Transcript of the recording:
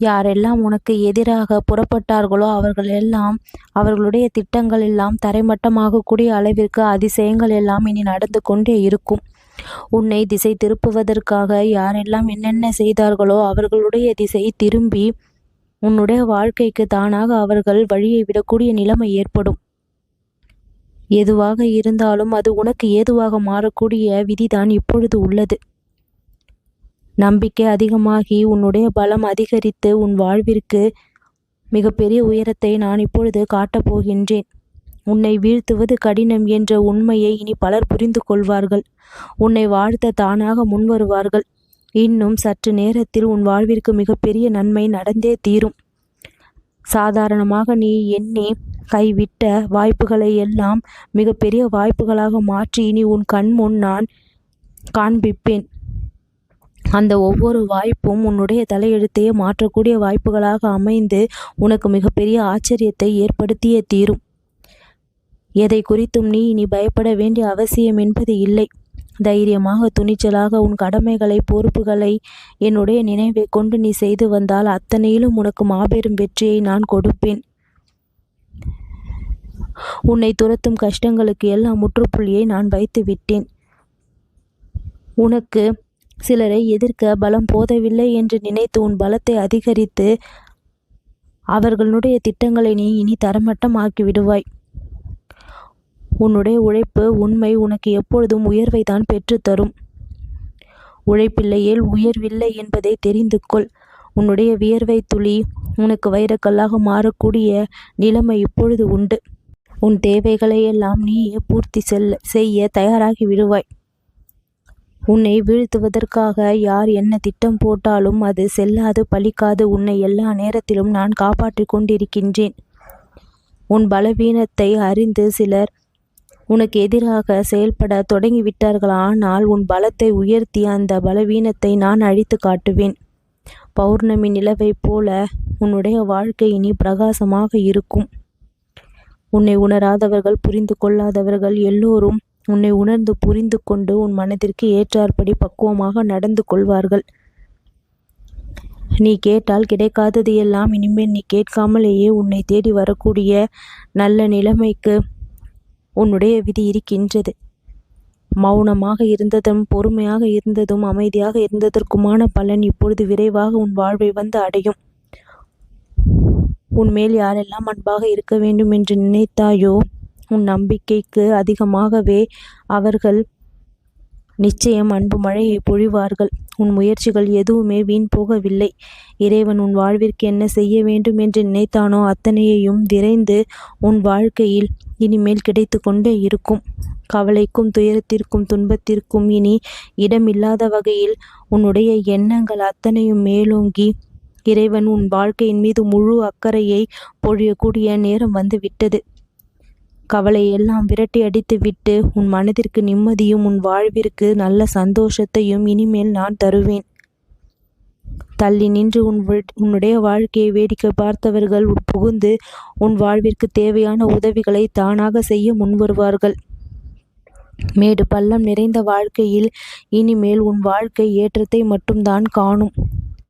யாரெல்லாம் உனக்கு எதிராக புறப்பட்டார்களோ அவர்கள் எல்லாம் அவர்களுடைய திட்டங்கள் எல்லாம் தரைமட்டமாகக்கூடிய அளவிற்கு அதிசயங்கள் எல்லாம் இனி நடந்து கொண்டே இருக்கும். உன்னை திசை திருப்புவதற்காக யாரெல்லாம் என்னென்ன செய்தார்களோ அவர்களுடைய திசை திரும்பி உன்னுடைய வாழ்க்கைக்கு தானாக அவர்கள் வழியை விடக்கூடிய நிலைமை ஏற்படும். எதுவாக இருந்தாலும் அது உனக்கு ஏதுவாக மாறக்கூடிய விதிதான் இப்பொழுது உள்ளது. நம்பிக்கை அதிகமாகி உன்னுடைய பலம் அதிகரித்து உன் வாழ்விற்கு மிகப்பெரிய உயரத்தை நான் இப்பொழுது காட்டப் போகின்றேன். உன்னை வீழ்த்துவது கடினம் என்ற உண்மையை இனி பலர் புரிந்து கொள்வார்கள். உன்னை வாழ்த்த தானாக முன்வருவார்கள். இன்னும் சற்று நேரத்தில் உன் வாழ்விற்கு மிகப்பெரிய நன்மை நடந்தே தீரும். சாதாரணமாக நீ எண்ணி கைவிட்ட வாய்ப்புகளை எல்லாம் மிகப்பெரிய வாய்ப்புகளாக மாற்றி இனி உன் கண் முன் நான் காண்பிப்பேன். அந்த ஒவ்வொரு வாய்ப்பும் உன்னுடைய தலையெழுத்தையே மாற்றக்கூடிய வாய்ப்புகளாக அமைந்து உனக்கு மிகப்பெரிய ஆச்சரியத்தை ஏற்படுத்தியே தீரும். எதை குறித்தும் நீ இனி பயப்பட வேண்டிய அவசியம் என்பது இல்லை. தைரியமாக துணிச்சலாக உன் கடமைகளை பொறுப்புகளை என்னுடைய நினைவை கொண்டு நீ செய்து வந்தால் அத்தனையிலும் உனக்கு மாபெரும் வெற்றியை நான் கொடுப்பேன். உன்னை துரத்தும் கஷ்டங்களுக்கு எல்லாம் முற்றுப்புள்ளியை நான் வைத்து விட்டேன் உனக்கு சிலரை எதிர்க்க பலம் போதவில்லை என்று நினைத்து உன் பலத்தை அதிகரித்து அவர்களுடைய திட்டங்களை நீ இனி தரமட்டமாக்கி விடுவாய் உன்னுடைய உழைப்பு உண்மை உனக்கு எப்பொழுதும் உயர்வை தான் பெற்றுத்தரும் உழைப்பில்லையேல் உயர்வில்லை என்பதை தெரிந்து கொள். உன்னுடைய வியர்வை துளி உனக்கு வைரக்கல்லாக மாறக்கூடிய நிலைமை இப்பொழுது உண்டு. உன் தேவைகளை எல்லாம் நீயே பூர்த்தி செல்ல செய்ய தயாராகி விடுவாய். உன்னை வீழ்த்துவதற்காக யார் என்ன திட்டம் போட்டாலும் அது செல்லாது பலிக்காது உன்னை எல்லா நேரத்திலும் நான் காப்பாற்றிக் கொண்டிருக்கின்றேன். உன் பலவீனத்தை அறிந்து சிலர் உனக்கு எதிராக செயல்பட தொடங்கிவிட்டார்கள்? ஆனால் உன் பலத்தை உயர்த்தி அந்த பலவீனத்தை நான் அழித்து காட்டுவேன். பௌர்ணமி நிலவைப் போல உன்னுடைய வாழ்க்கை இனி பிரகாசமாக இருக்கும். உன்னை உணராதவர்கள் புரிந்து கொள்ளாதவர்கள் எல்லோரும் உன்னை உணர்ந்து புரிந்து கொண்டு உன் மனதிற்கு ஏற்றார்படி பக்குவமாக நடந்து கொள்வார்கள். நீ கேட்டால் கிடைக்காதது எல்லாம் இனிமேல் நீ கேட்காமலேயே உன்னை தேடி வரக்கூடிய நல்ல நிலைமைக்கு உன்னுடைய விதி இருக்கின்றது. மௌனமாக இருந்ததும் பொறுமையாக இருந்ததும் அமைதியாக இருந்ததற்குமான பலன் இப்பொழுது விரைவாக உன் வாழ்வை வந்து அடையும். உன்மேல் யாரெல்லாம் அன்பாக இருக்க வேண்டும் என்று நினைத்தாயோ உன் நம்பிக்கைக்கு அதிகமாகவே அவர்கள் நிச்சயம் அன்பு மழையை பொழிவார்கள். உன் முயற்சிகள் எதுவுமே வீண் போகவில்லை. இறைவன் உன் வாழ்விற்கு என்ன செய்ய வேண்டும் என்று நினைத்தானோ அத்தனையையும் விரைந்து உன் வாழ்க்கையில் இனிமேல் கிடைத்து கொண்டே இருக்கும். கவலைக்கும் துயரத்திற்கும் துன்பத்திற்கும் இனி இடமில்லாத வகையில் உன்னுடைய எண்ணங்கள் அத்தனையும் மேலோங்கி இறைவன் உன் வாழ்க்கையின் மீது முழு அக்கறையை பொழியக்கூடிய நேரம் வந்து விட்டது. கவலையெல்லாம் விரட்டி அடித்து விட்டு உன் மனதிற்கு நிம்மதியும் உன் வாழ்விற்கு நல்ல சந்தோஷத்தையும் இனிமேல் நான் தருவேன். தள்ளி நின்று உன் உன்னுடைய வாழ்க்கையை வேடிக்கை பார்த்தவர்கள் புகுந்து உன் வாழ்விற்கு தேவையான உதவிகளை தானாக செய்ய முன்வருவார்கள் மேடு பள்ளம் நிறைந்த வாழ்க்கையில் இனிமேல் உன் வாழ்க்கை ஏற்றத்தை மட்டும்தான் காணும்.